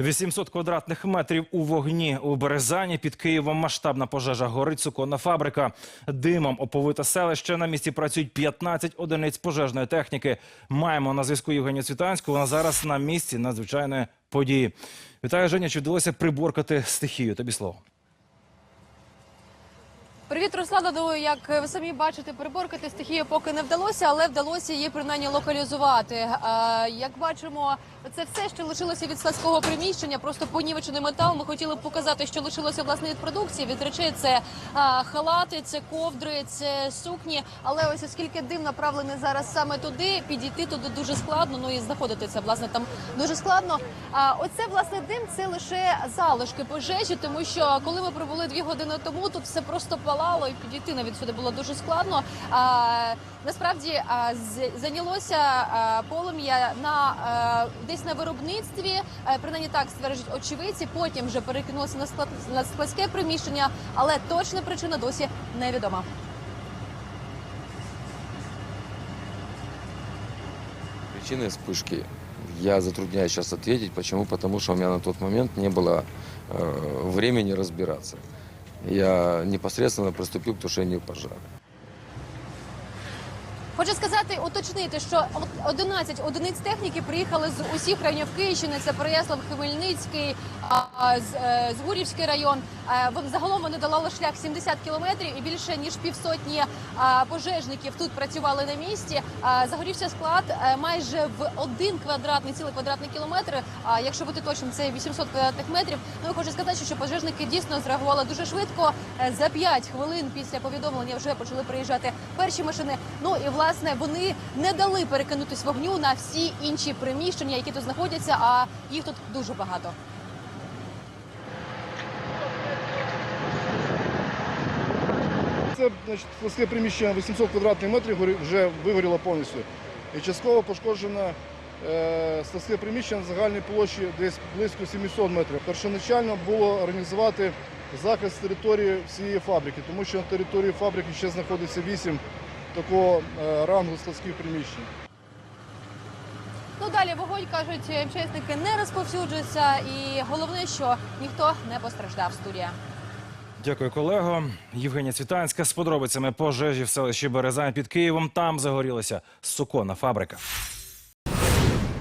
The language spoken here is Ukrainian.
800 квадратних метрів у вогні у Березані під Києвом масштабна пожежа горить суконна фабрика. Димом оповите селище. На місці працюють 15 одиниць пожежної техніки. Маємо на зв'язку Євгенію Цвітанську. Вона зараз на місці надзвичайної події. Вітаю, Женя. Чи вдалося приборкати стихію? Тобі слово. Привіт, Руслана. Як ви самі бачите, переборкати стихію поки не вдалося, але вдалося її принаймні локалізувати. Е, Як бачимо, це все, що лишилося від складського приміщення, просто понівечений метал. Ми хотіли б показати, що лишилося власне від продукції. Від речей це е, халати, це ковдри, це сукні. Але ось оскільки дим направлений зараз саме туди, підійти туди дуже складно. Ну і знаходитися власне там дуже складно. А оце власне дим це лише залишки пожежі, тому що коли ми прибули дві години тому, тут все просто палало, і підійти навіть сюди було дуже складно. А, насправді а, з- зайнялося а, полум'я на а, десь на виробництві, а, принаймні так стверджують очевидці. Потім вже перекинулося на склад на складське приміщення, але точна причина досі невідома. Причины вспышки я затрудняюсь сейчас ответить. Почему? Потому что у меня на тот момент не было э, времени разбираться. Я непосредственно приступив к тушению пожара. Хочу сказати, уточнити, що от 11 одиниць техніки приїхали з усіх районів Київщини. Це Переяслав, Хмельницький, Згурівський район. Е, Загалом вони долали шлях 70 кілометрів і більше ніж півсотні пожежників тут працювали на місці. Загорівся склад е, майже в один квадратний цілий квадратний кілометр. Якщо бути точним, це 800 квадратних метрів. Ну я хочу сказати, що пожежники дійсно зреагували дуже швидко. Е, За 5 хвилин після повідомлення вже почали приїжджати перші машини. Ну і власне вони не дали перекинутись вогню на всі інші приміщення, які тут знаходяться. А їх тут дуже багато. Це значить, складське приміщення 800 квадратних метрів вже вигоріло повністю. І частково пошкоджено е, складське приміщення на загальній площі десь близько 700 метрів. Першоначально було організувати захист території всієї фабрики, тому що на території фабрики ще знаходиться 8 такого е, рангу складських приміщень. Ну далі вогонь кажуть, МЧСники не розповсюджується, і головне, що ніхто не постраждав. Студія. Дякую, колего. Євгенія Цвітанська з подробицями пожежі в селищі Березань під Києвом. Там загорілася суконна фабрика.